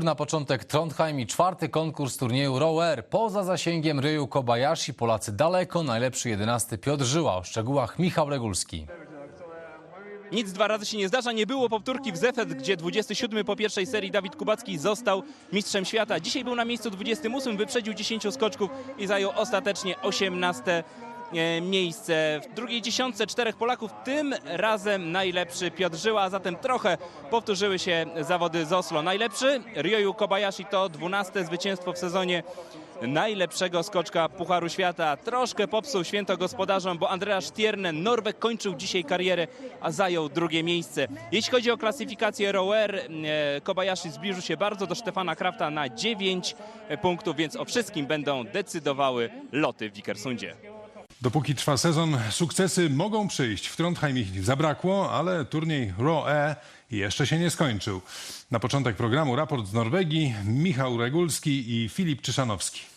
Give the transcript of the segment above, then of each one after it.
Na początek Trondheim i czwarty konkurs turnieju Rower. Poza zasięgiem Ryu Kobayashi Polacy daleko, najlepszy jedenasty Piotr Żyła. O szczegółach Michał Regulski. Nic dwa razy się nie zdarza. Nie było powtórki w Zefet, gdzie 27 po pierwszej serii Dawid Kubacki został mistrzem świata. Dzisiaj był na miejscu 28, wyprzedził 10 skoczków i zajął ostatecznie 18 e, miejsce. W drugiej dziesiątce czterech Polaków, tym razem najlepszy Piotr Żyła, a zatem trochę powtórzyły się zawody z Oslo. Najlepszy Ryoyu Kobayashi to 12 zwycięstwo w sezonie najlepszego skoczka Pucharu Świata. Troszkę popsuł święto gospodarzom, bo Andreas Stiernen, Norweg, kończył dzisiaj karierę, a zajął drugie miejsce. Jeśli chodzi o klasyfikację rower, e, Kobayashi zbliżył się bardzo do Stefana Krafta na 9 punktów, więc o wszystkim będą decydowały loty w Wikersundzie. Dopóki trwa sezon, sukcesy mogą przyjść. W Trondheim ich zabrakło, ale turniej Raw E jeszcze się nie skończył. Na początek programu raport z Norwegii Michał Regulski i Filip Czyszanowski.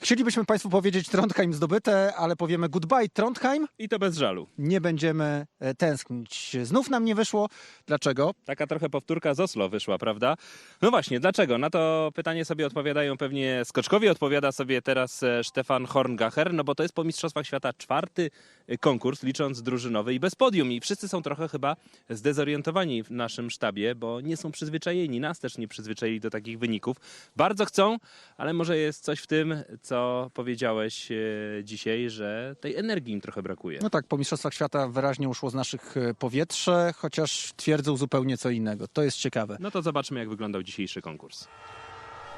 Chcielibyśmy Państwu powiedzieć Trondheim zdobyte, ale powiemy goodbye Trondheim. I to bez żalu. Nie będziemy e, tęsknić. Znów nam nie wyszło. Dlaczego? Taka trochę powtórka z Oslo wyszła, prawda? No właśnie, dlaczego? Na to pytanie sobie odpowiadają pewnie skoczkowie. Odpowiada sobie teraz e, Stefan Horngacher, no bo to jest po Mistrzostwach Świata czwarty e, konkurs, licząc drużynowy i bez podium. I wszyscy są trochę chyba zdezorientowani w naszym sztabie, bo nie są przyzwyczajeni. Nas też nie przyzwyczaili do takich wyników. Bardzo chcą, ale może jest coś w tym, co powiedziałeś e, dzisiaj, że tej energii im trochę brakuje. No tak, po Mistrzostwach Świata wyraźnie uszło z naszych e, powietrze, chociaż twierdzą zupełnie co innego. To jest ciekawe. No to zobaczmy, jak wyglądał dzisiejszy konkurs.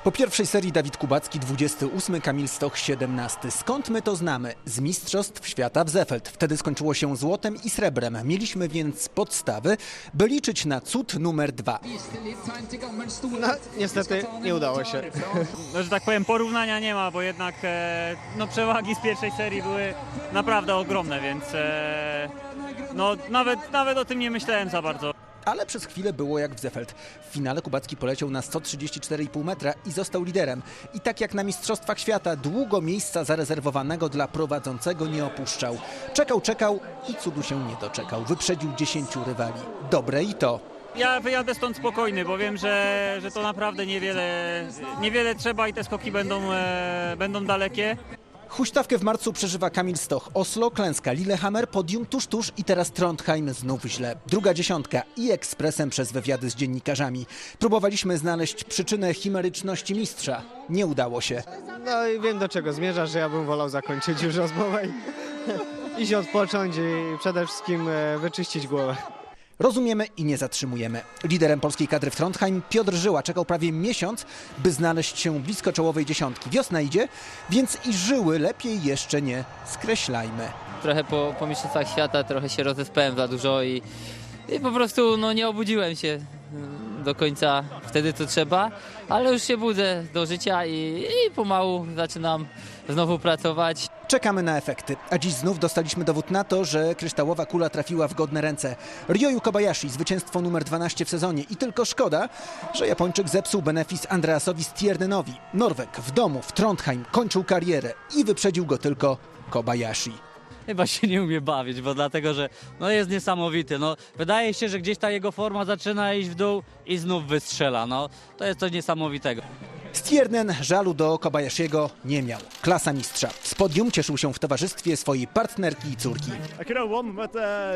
Po pierwszej serii Dawid Kubacki 28, Kamil Stoch 17. Skąd my to znamy? Z Mistrzostw Świata w Zefeld. Wtedy skończyło się złotem i srebrem. Mieliśmy więc podstawy, by liczyć na cud numer dwa. No, niestety nie udało się. no, że tak powiem, porównania nie ma, bo jednak e, no, przewagi z pierwszej serii były naprawdę ogromne, więc e, no, nawet, nawet o tym nie myślałem za bardzo. Ale przez chwilę było jak w Zefeld. W finale Kubacki poleciał na 134,5 metra i został liderem. I tak jak na Mistrzostwach Świata, długo miejsca zarezerwowanego dla prowadzącego nie opuszczał. Czekał, czekał i cudu się nie doczekał. Wyprzedził 10 rywali. Dobre i to. Ja wyjadę stąd spokojny, bo wiem, że, że to naprawdę niewiele, niewiele trzeba i te skoki będą, e, będą dalekie. Huśtawkę w marcu przeżywa Kamil Stoch. Oslo, klęska Lillehammer, podium tuż, tuż i teraz Trondheim znów źle. Druga dziesiątka i ekspresem przez wywiady z dziennikarzami. Próbowaliśmy znaleźć przyczynę chimeryczności mistrza. Nie udało się. No i wiem do czego zmierzasz, że ja bym wolał zakończyć już rozmowę i iść odpocząć i przede wszystkim e, wyczyścić głowę. Rozumiemy i nie zatrzymujemy. Liderem polskiej kadry w Trondheim Piotr Żyła czekał prawie miesiąc, by znaleźć się blisko czołowej dziesiątki. Wiosna idzie, więc i żyły lepiej jeszcze nie skreślajmy. trochę po, po mistrzostwach świata trochę się rozespałem za dużo i, i po prostu no, nie obudziłem się mm, do końca wtedy to trzeba, ale już się budzę do życia i, i pomału zaczynam znowu pracować. Czekamy na efekty, a dziś znów dostaliśmy dowód na to, że kryształowa kula trafiła w godne ręce. Ryoyu Kobayashi, zwycięstwo numer 12 w sezonie i tylko szkoda, że Japończyk zepsuł benefis Andreasowi Stiernenowi. Norweg w domu w Trondheim kończył karierę i wyprzedził go tylko Kobayashi. Chyba się nie umie bawić, bo dlatego, że no jest niesamowity. No, wydaje się, że gdzieś ta jego forma zaczyna iść w dół i znów wystrzela. No, to jest coś niesamowitego. Stiernen żalu do Kobayashiego nie miał. Klasa mistrza. Z podium cieszył się w towarzystwie swojej partnerki i córki.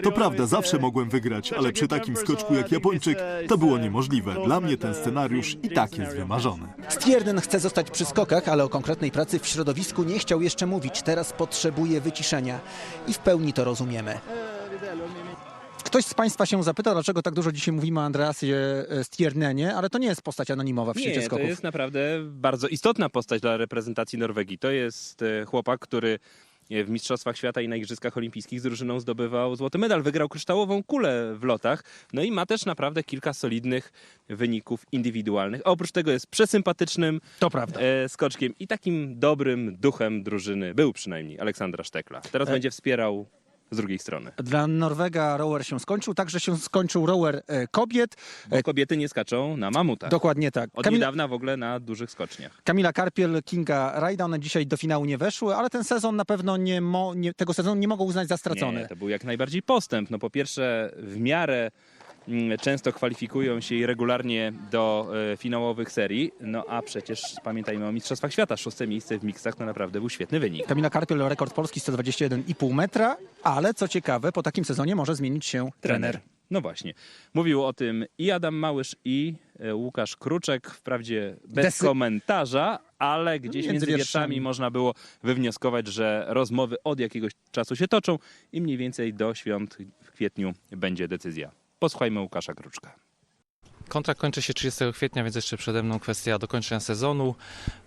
To prawda, zawsze mogłem wygrać, ale przy takim skoczku jak Japończyk to było niemożliwe. Dla mnie ten scenariusz i tak jest wymarzony. Stiernen chce zostać przy skokach, ale o konkretnej pracy w środowisku nie chciał jeszcze mówić. Teraz potrzebuje wyciszenia i w pełni to rozumiemy. Ktoś z Państwa się zapyta, dlaczego tak dużo dzisiaj mówimy o Andreasie e, Stiernenie, ale to nie jest postać anonimowa w świecie Nie, to skoków. jest naprawdę bardzo istotna postać dla reprezentacji Norwegii. To jest e, chłopak, który e, w Mistrzostwach Świata i na Igrzyskach Olimpijskich z drużyną zdobywał złoty medal. Wygrał kryształową kulę w lotach. No i ma też naprawdę kilka solidnych wyników indywidualnych. A oprócz tego jest przesympatycznym To prawda. e, skoczkiem i takim dobrym duchem drużyny. Był przynajmniej Aleksandra Sztekla. Teraz będzie wspierał z drugiej strony. Dla Norwega rower się skończył, także się skończył rower e, kobiet. Bo kobiety nie skaczą na mamutach. Dokładnie tak. Od Kamila, niedawna w ogóle na dużych skoczniach. Kamila Karpiel, Kinga Rajda, one dzisiaj do finału nie weszły, ale ten sezon na pewno nie, mo, nie tego sezonu nie mogą uznać za stracony. Nie, to był jak najbardziej postęp. No po pierwsze w miarę często kwalifikują się i regularnie do e, finałowych serii. No a przecież pamiętajmy o Mistrzostwach Świata. Szóste miejsce w miksach to naprawdę był świetny wynik. Kamila Karpiel, rekord Polski 121,5 metra, ale co ciekawe, po takim sezonie może zmienić się trener. No właśnie. Mówił o tym i Adam Małysz, i e, Łukasz Kruczek. Wprawdzie bez Desy- komentarza, ale gdzieś Między między, wierszami wierszami. można było wywnioskować, że rozmowy od jakiegoś czasu się toczą i mniej więcej do świąt w kwietniu będzie decyzja. Posłuchajmy Łukasza Kruczka. Kontrakt kończy się 30 kwietnia, więc jeszcze przede mną kwestia dokończenia sezonu,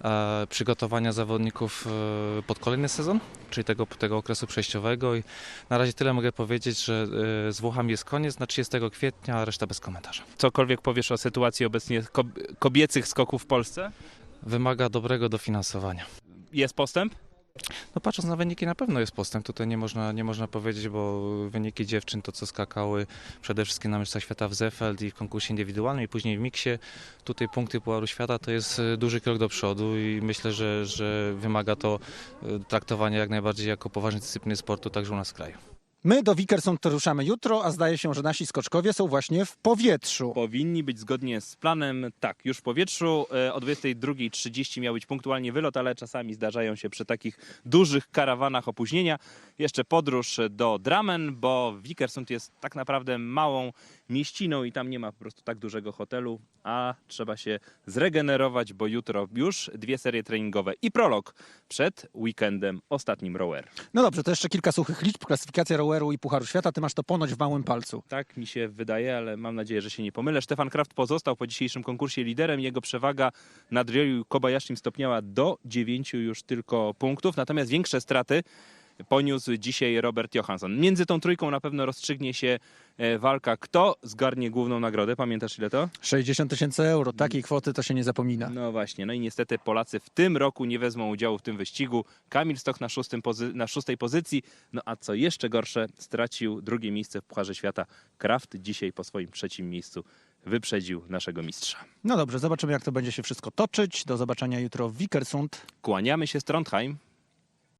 e, przygotowania zawodników e, pod kolejny sezon, czyli tego, tego okresu przejściowego. I na razie tyle mogę powiedzieć, że e, z Włochami jest koniec na 30 kwietnia, a reszta bez komentarza. Cokolwiek powiesz o sytuacji obecnie kob- kobiecych skoków w Polsce? Wymaga dobrego dofinansowania. Jest postęp? No patrząc na wyniki na pewno jest postęp, tutaj nie można, nie można powiedzieć, bo wyniki dziewczyn to co skakały przede wszystkim na Mistrzostwach Świata w Zefeld i w konkursie indywidualnym i później w miksie, tutaj punkty Pucharu Świata to jest e, duży krok do przodu i myślę, że, że wymaga to e, traktowania jak najbardziej jako poważnej dyscypliny sportu także u nas w kraju. My do Wikersund ruszamy jutro, a zdaje się, że nasi skoczkowie są właśnie w powietrzu. Powinni być zgodnie z planem, tak, już w powietrzu. E, O 22.30 miał być punktualnie wylot, ale czasami zdarzają się przy takich dużych karawanach opóźnienia. Jeszcze podróż do Dramen, bo Vikersund jest tak naprawdę małą mieściną i tam nie ma po prostu tak dużego hotelu, a trzeba się zregenerować, bo jutro już dwie serie treningowe i prolog przed weekendem ostatnim rower. No dobrze, to jeszcze kilka suchych liczb. Klasyfikacja roweru i Pucharu Świata. Ty masz to ponoć w małym palcu. Tak mi się wydaje, ale mam nadzieję, że się nie pomylę. Stefan Kraft pozostał po dzisiejszym konkursie liderem. Jego przewaga nad Ryoyu Kobayashim stopniała do 9 już tylko punktów, natomiast większe straty poniósł dzisiaj Robert Johansson. Między tą trójką na pewno rozstrzygnie się e, walka. Kto zgarnie główną nagrodę? Pamiętasz ile to? 60 tysięcy euro. Takiej kwoty to się nie zapomina. No właśnie, no i niestety Polacy w tym roku nie wezmą udziału w tym wyścigu. Kamil Stoch na, szóstym pozy- na szóstej pozycji, no a co jeszcze gorsze, stracił drugie miejsce w Pucharze Świata. Kraft dzisiaj po swoim trzecim miejscu wyprzedził naszego mistrza. No dobrze, zobaczymy jak to będzie się wszystko toczyć. Do zobaczenia jutro w Wikersund. Kłaniamy się z Trondheim.